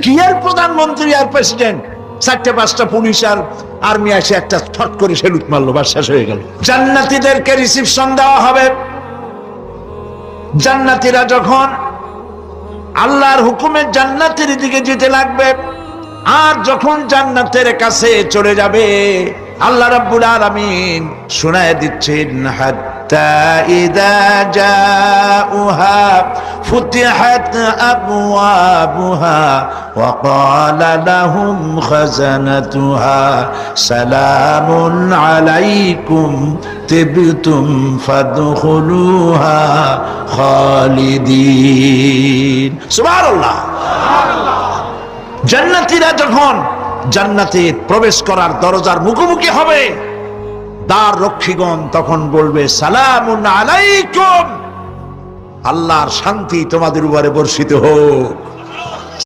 কি আর প্রধানমন্ত্রী আর প্রেসিডেন্ট চারটে, পাঁচটা পুলিশ আর আর্মি এসে একটা ফট করে সেলুট মারলো বা শেষ হয়ে গেল। জান্নাতীদেরকে রিসিপশন দেওয়া হবে। জান্নাতীরা যখন আল্লাহর হুকুমের জান্নাতের দিকে যেতে লাগবে, আর যখন জান্নাতের কাছে চলে যাবে, আল্লাহ রাব্বুল আলামিন শোনায় দিচ্ছেন, হাত্তা ইদা জাউহা ফুতিহাত আবওয়াবুহা ওয়া ক্বালা লাহুম খাজানাতুহা সালামুন আলাইকুম তিবতুম ফাদখুলুহা খালিদিন সুবহানাল্লাহ। জান্নাতীরা যখন জান্নাতে প্রবেশ করার দরজার মুখোমুখি হবে, দ্বার রক্ষীগণ তখন বলবে, সালামুন আলাইকুম। আল্লাহর শান্তি তোমাদের উপরে বর্ষিত হোক।